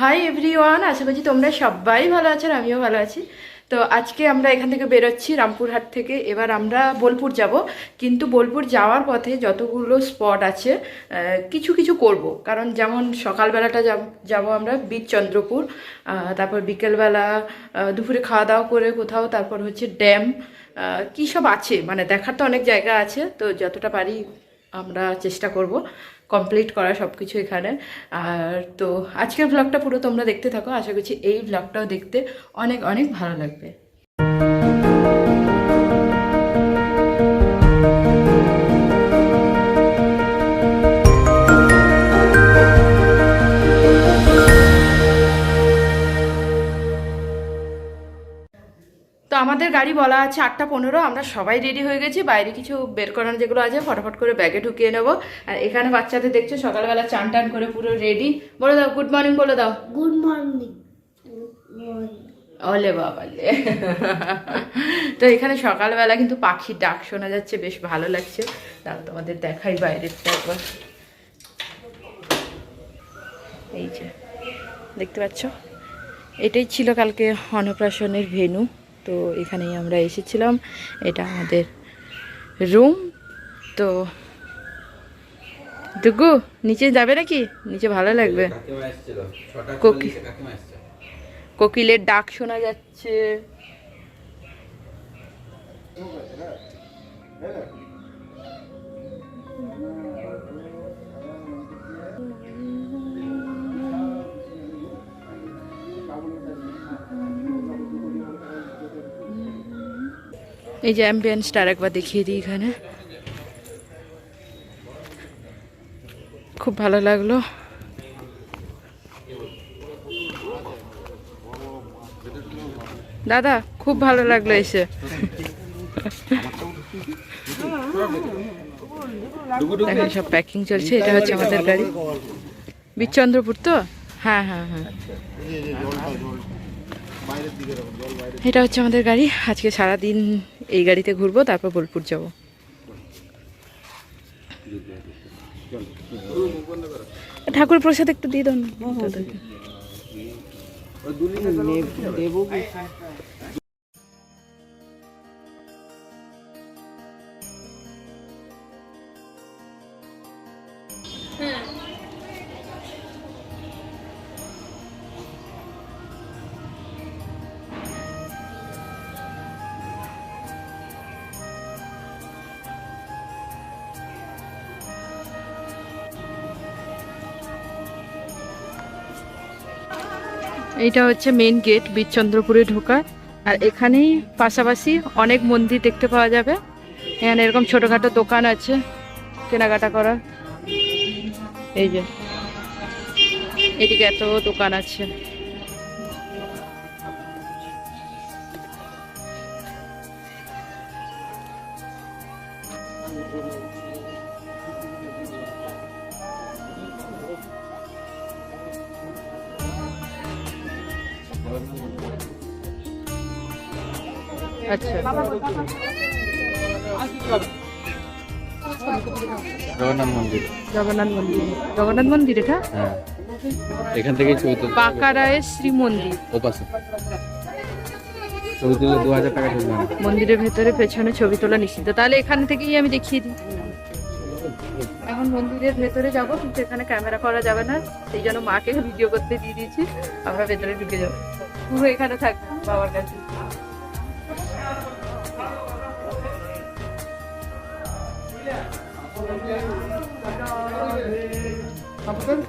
Hi everyone আশা করছি তোমরা সবাই ভালো আছো আমিও ভালো আছি। তো আজকে আমরা এখান থেকে বেরোচ্ছি রামপুরহাট থেকে। এবার আমরা বোলপুর যাব। কিন্তু বোলপুর যাওয়ার পথে যতগুলো স্পট আছে কিছু কিছু করব। কারণ যেমন সকালবেলাটা যাব আমরা বীরচন্দ্রপুর তারপর বিকেলবেলা দুপুরে খাওয়া দাওয়া করে কোথাও, তারপর হচ্ছে ড্যাম কী সব আছে? মানে দেখার তো অনেক জায়গা আছে। তো যতটা পারি আমরা চেষ্টা করব কমপ্লিট করা সব কিছু এখানে। আর তো আজকের ব্লগটা পুরো তোমরা দেখতে থাকো। আশা করছি এই ব্লগটাও দেখতে অনেক অনেক ভালো লাগবে। আমাদের গাড়ি বলা আছে আটটা পনেরো আমরা সবাই রেডি হয়ে গেছি বাইরে কিছু বের করার যেগুলো আছে ফটাফট করে ব্যাগে ঢুকিয়ে নেব। আর এখানে বাচ্চাদের দেখছ সকালবেলা চান টান করে পুরো রেডি বলে দাও গুড মর্নিং বলে দাও। গুড মর্নিং ওলে বাবালে। তো এখানে সকালবেলা কিন্তু পাখির ডাক শোনা যাচ্ছে বেশ ভালো লাগছে। তাও তোমাদের দেখাই বাইরেরটা একবার। এই যে দেখতে পাচ্ছ? এটাই ছিল কালকে অন্নপ্রাশনের ভেনু। তো এখানেই আমরা এসেছিলাম। এটা আমাদের রুম তো দুগু, নিচে যাবে নাকি? নিচে ভালো লাগবে। কোকিলের ডাক শোনা যাচ্ছে। এই যে অ্যাম্বিয়েন্সটা আর একবার দেখিয়ে দিই এখানে। খুব ভালো লাগল। দাদা, খুব ভালো লাগল এসে। দেখেন সব প্যাকিং চলছে, এটা হচ্ছে আমাদের গাড়ি। বিচন্দ্রপুর তো? হ্যাঁ হ্যাঁ হ্যাঁ। এটা হচ্ছে আমাদের গাড়ি। আজকে সারা দিন এই গাড়িতে ঘুরবো তারপর বোলপুর যাব। ঠাকুর প্রসাদ একটু দিয়ে দাও এইটা হচ্ছে মেন গেট বীরচন্দ্রপুরে ঢোকা আর এখানেই পাশাপাশি অনেক মন্দির দেখতে পাওয়া যাবে। এখানে এরকম ছোটোখাটো দোকান আছে কেনাকাটা করা এই যে। এদিকে এত দোকান আছে। আচ্ছা। জগন্নাথ মন্দির। জগন্নাথ মন্দির। জগন্নাথ মন্দির এটা? হ্যাঁ। এখান থেকেই ছবি তুলতে পাকারায়ের শ্রী মন্দির। ও ছবি তুললে দু হাজার টাকা ঢুকবে মন্দিরের ভেতরে পেছনে ছবি তোলা নিষিদ্ধ। তাহলে এখান থেকেই আমি দেখিয়ে দিই। এখন মন্দিরের ভেতরে যাব কিন্তু এখানে ক্যামেরা করা যাবে না। সেই জন্য মাকে ভিডিও করতে দিয়ে দিয়েছি। আমরা ভেতরে ঢুকে যাব। পুরো এখানে থাকব বাবার কাছে। 가볼까요?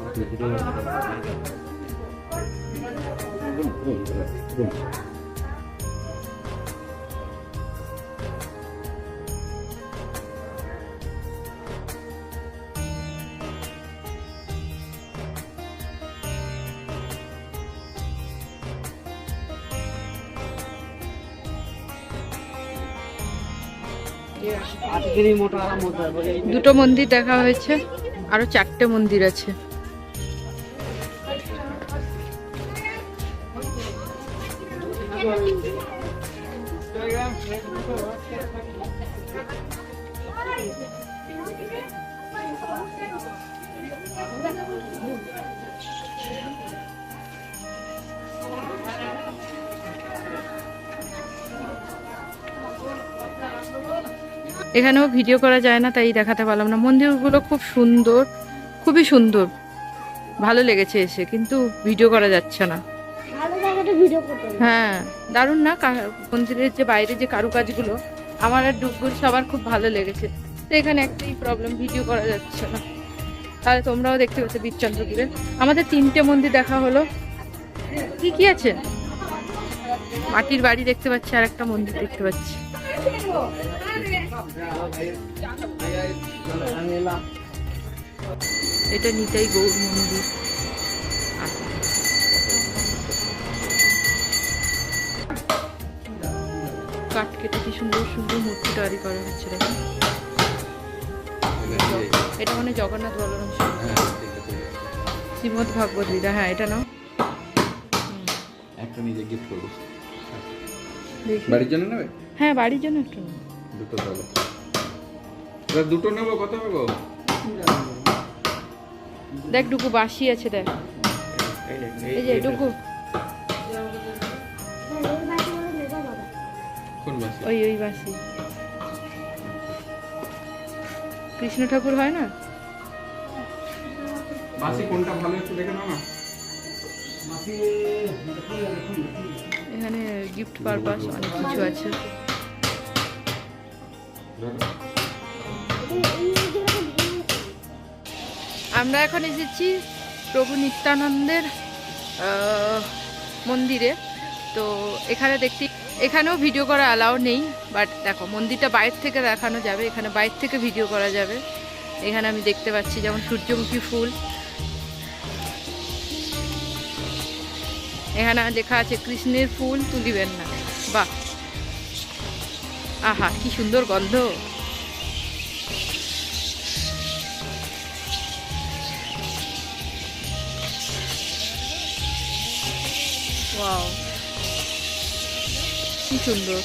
দুটো মন্দির দেখা হয়েছে আরও চারটে মন্দির আছে। এখানেও ভিডিও করা যায় না তাই দেখাতে পারলাম না। মন্দিরগুলো খুব সুন্দর খুবই সুন্দর। ভালো লেগেছে এসে কিন্তু ভিডিও করা যাচ্ছে না। ভিডিও হ্যাঁ দারুণ না? মন্দিরের যে বাইরে যে কারুকাজগুলো আমার আর ডুগুর সবার খুব ভালো লেগেছে। তো এখানে একটাই প্রবলেম ভিডিও করা যাচ্ছে না। তাহলে তোমরাও দেখতে পাচ্ছ বীরচন্দ্রপুরে আমাদের তিনটে মন্দির দেখা হলো। কি কি আছে? মাটির বাড়ি দেখতে পাচ্ছি আর একটা মন্দির দেখতে পাচ্ছি। এটা নিতাই গৌর মন্দির। কাঠ কেটে কি সুন্দর সুন্দর মূর্তি তৈরি করা হচ্ছে দেখো। এটা মানে জগন্নাথ বলরাম শ্রীমদ ভাগবত গীতা হ্যাঁ এটা নাও। একটা নিজে গিফট করব। বাড়ির জন্য নেবে? হ্যাঁ বাড়ির জন্য একটু দুটো তাহলে। দুটো নেব কত হবে গো দেখ ডুকু বাসি আছে দেখ। এই যে ডুকু। ওই ওই বাসি। কৃষ্ণ ঠাকুর হয় না? বাসি কোনটা ভালো একটু দেখে নাও না। এখানে গিফট পারপাস অনেক কিছু আছে। আমরা এখন এসেছি প্রভু নিত্যানন্দের মন্দিরে। তো এখানে দেখতে, এখানেও ভিডিও করা অ্যালাউ নেই বাট দেখো, মন্দিরটা বাইর থেকে দেখানো যাবে, এখানে বাইর থেকে ভিডিও করা যাবে। এখানে আমি দেখতে পাচ্ছি যেমন সূর্যমুখী ফুল। এখানে লেখা আছে, কৃষ্ণের ফুল তুলিবেন না। বাহ! আহা কি সুন্দর গন্ধ। কি সুন্দর।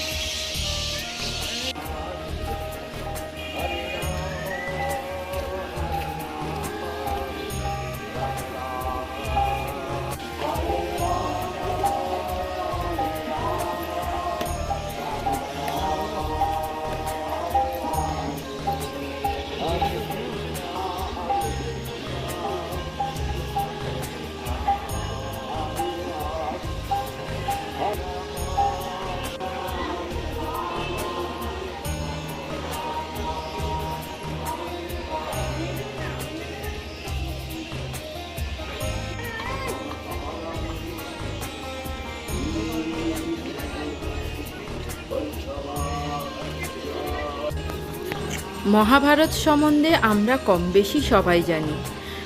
মহাভারত সম্বন্ধে আমরা কম বেশি সবাই জানি।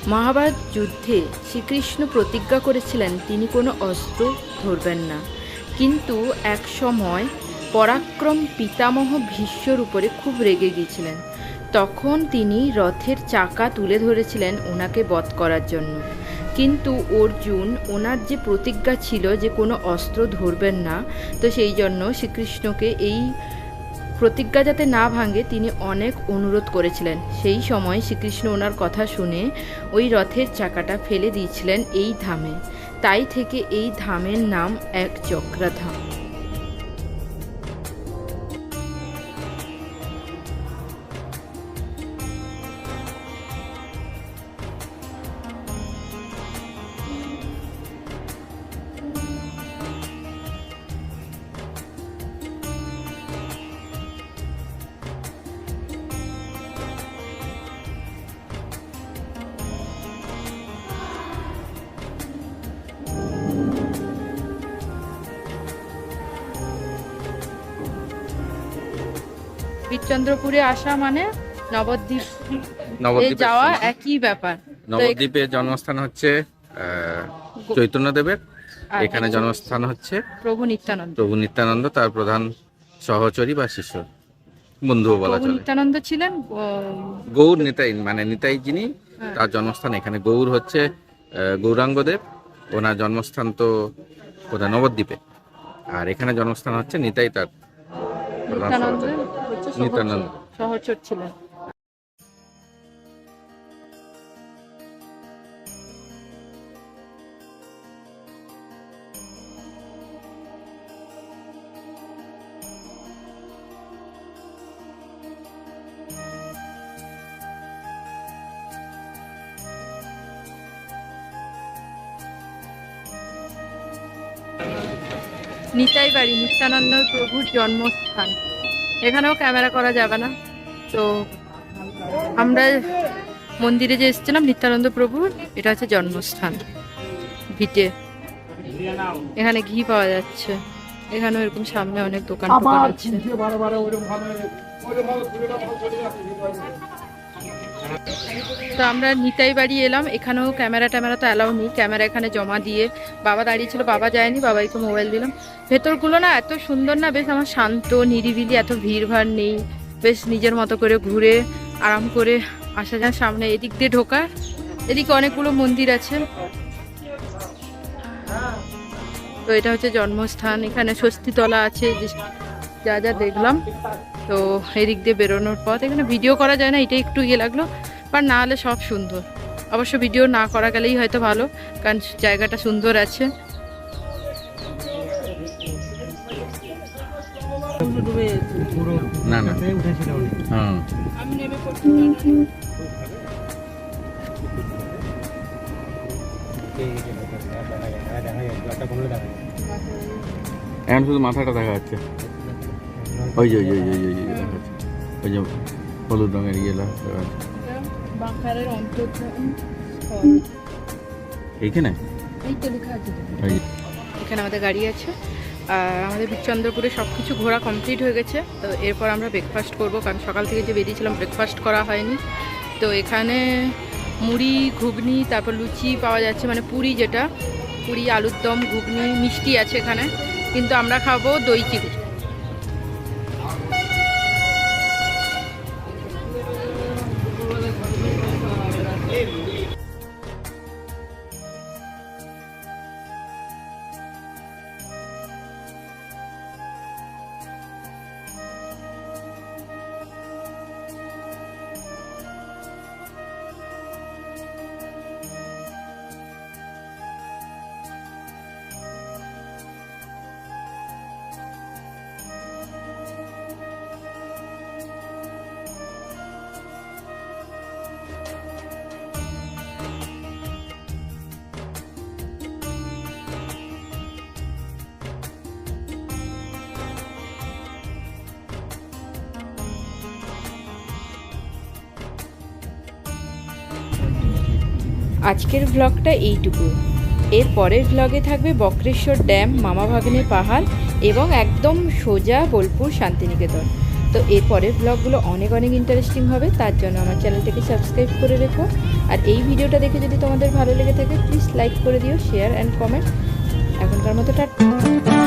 মহাভারত যুদ্ধে শ্রীকৃষ্ণ প্রতিজ্ঞা করেছিলেন, তিনি কোনো অস্ত্র ধরবেন না। কিন্তু এক সময় পরাক্রম পিতামহ ভীষ্মর উপরে খুব রেগে গিয়েছিলেন। তখন তিনি রথের চাকা তুলে ধরেছিলেন ওনাকে বধ করার জন্য। কিন্তু অর্জুন, ওনার যে প্রতিজ্ঞা ছিল যে কোনো অস্ত্র ধরবেন না, তো সেই জন্য শ্রীকৃষ্ণকে এই প্রতিজ্ঞা যাতে না ভাঙে, তিনি অনেক অনুরোধ করেছিলেন। সেই সময় শ্রীকৃষ্ণ ওনার কথা শুনে ওই রথের চাকাটা ফেলে দিয়েছিলেন এই ধামে। তাই থেকে এই ধামের নাম এক চক্রাধাম। বীরচন্দ্রপুরে আসা মানে নবদ্বীপ এ যাওয়া একই ব্যাপার। নবদ্বীপের জন্মস্থান হচ্ছে চৈতন্যদেবের। এখানে জন্মস্থান হচ্ছে প্রভু নিত্যানন্দ। প্রভু নিত্যানন্দ তার প্রধান সহচরী বা শিষ্য। বন্ধু বলা চলে। নিত্যানন্দ ছিলেন গৌর নিতাই মানে নিতাই যিনি হ্যাঁ। তার জন্মস্থান এখানে। গৌর হচ্ছে গৌরাঙ্গদেব। ওনার জন্মস্থান তো কোথায় নবদ্বীপে। আর এখানে জন্মস্থান হচ্ছে নিতাই তার প্রধান সহচর। নিত্যানন্দ সহচর ছিলেন নিতাই বাড়ি নিত্যানন্দ প্রভুর জন্মস্থান। এখানেও ক্যামেরা করা যাবে না। তো আমরা মন্দিরে যে এসেছিলাম নিত্যানন্দ প্রভুর এটা হচ্ছে জন্মস্থান ভিটে। এখানে ঘি পাওয়া যাচ্ছে। এখানেও এরকম সামনে অনেক দোকান পাওয়া আছে। তো আমরা নিতাই বাড়ি এলাম। এখানেও ক্যামেরা ট্যামেরা তো অ্যালাউ নেই। ক্যামেরা এখানে জমা দিয়ে বাবা দাঁড়িয়ে ছিল, বাবা যায়নি বাবাইকে মোবাইল দিলাম। ভেতরগুলো না এত সুন্দর না, বেশ আমার শান্ত, নিরিবিলি, এত ভিড়ভাড় নেই। বেশ নিজের মতো করে ঘুরে, আরাম করে আসা যায়। সামনে এদিক দিয়ে ঢোকা এদিকে অনেকগুলো মন্দির আছে। তো এটা হচ্ছে জন্মস্থান। এখানে স্বস্তিতলা আছে যা যা দেখলাম। তো এদিক দিয়ে বেরোনোর পথ এখানে ভিডিও করা যায় না এটা একটু ইয়ে লাগল বাট না হলে সব সুন্দর অবশ্য ভিডিও না করা গেলেই হয়তো ভালো কারণ জায়গাটা সুন্দর আছে না না হ্যাঁ আমি নেমে পড়ছি এখন শুধু মাথাটা দেখা যাচ্ছে ওই যে ওই যে যে যে, হলুদ রঙের এইখানে? এই তো লেখা আছে তো। ওই যে। এখানে আমাদের গাড়ি আছে। আর আমাদের বিচন্দ্রপুরে সব কিছু ঘোরা কমপ্লিট হয়ে গেছে। তো এরপর আমরা ব্রেকফাস্ট করব কারণ সকাল থেকে যে বেরিয়েছিলাম ব্রেকফাস্ট করা হয়নি। তো এখানে মুড়ি ঘুগনি তারপর লুচি পাওয়া যাচ্ছে মানে পুরি যেটা। পুরি আলুর দম ঘুগনি মিষ্টি আছে এখানে। কিন্তু আমরা খাব দই চিড়ে আজকের ব্লগটা এইটুকু। এর পরের ব্লগে থাকবে বক্রেশ্বর ড্যাম, মামা ভাগ্নে পাহাড় এবং একদম সোজা বোলপুর শান্তিনিকেতন। তো এর পরের ব্লগগুলো অনেক অনেক ইন্টারেস্টিং হবে, তার জন্য আমার চ্যানেলটাকে সাবস্ক্রাইব করে রেখো। আর এই ভিডিওটা দেখে যদি তোমাদের ভালো লেগে থাকে প্লিজ লাইক করে দিও শেয়ার অ্যান্ড কমেন্ট এখনকার মতো টাটা।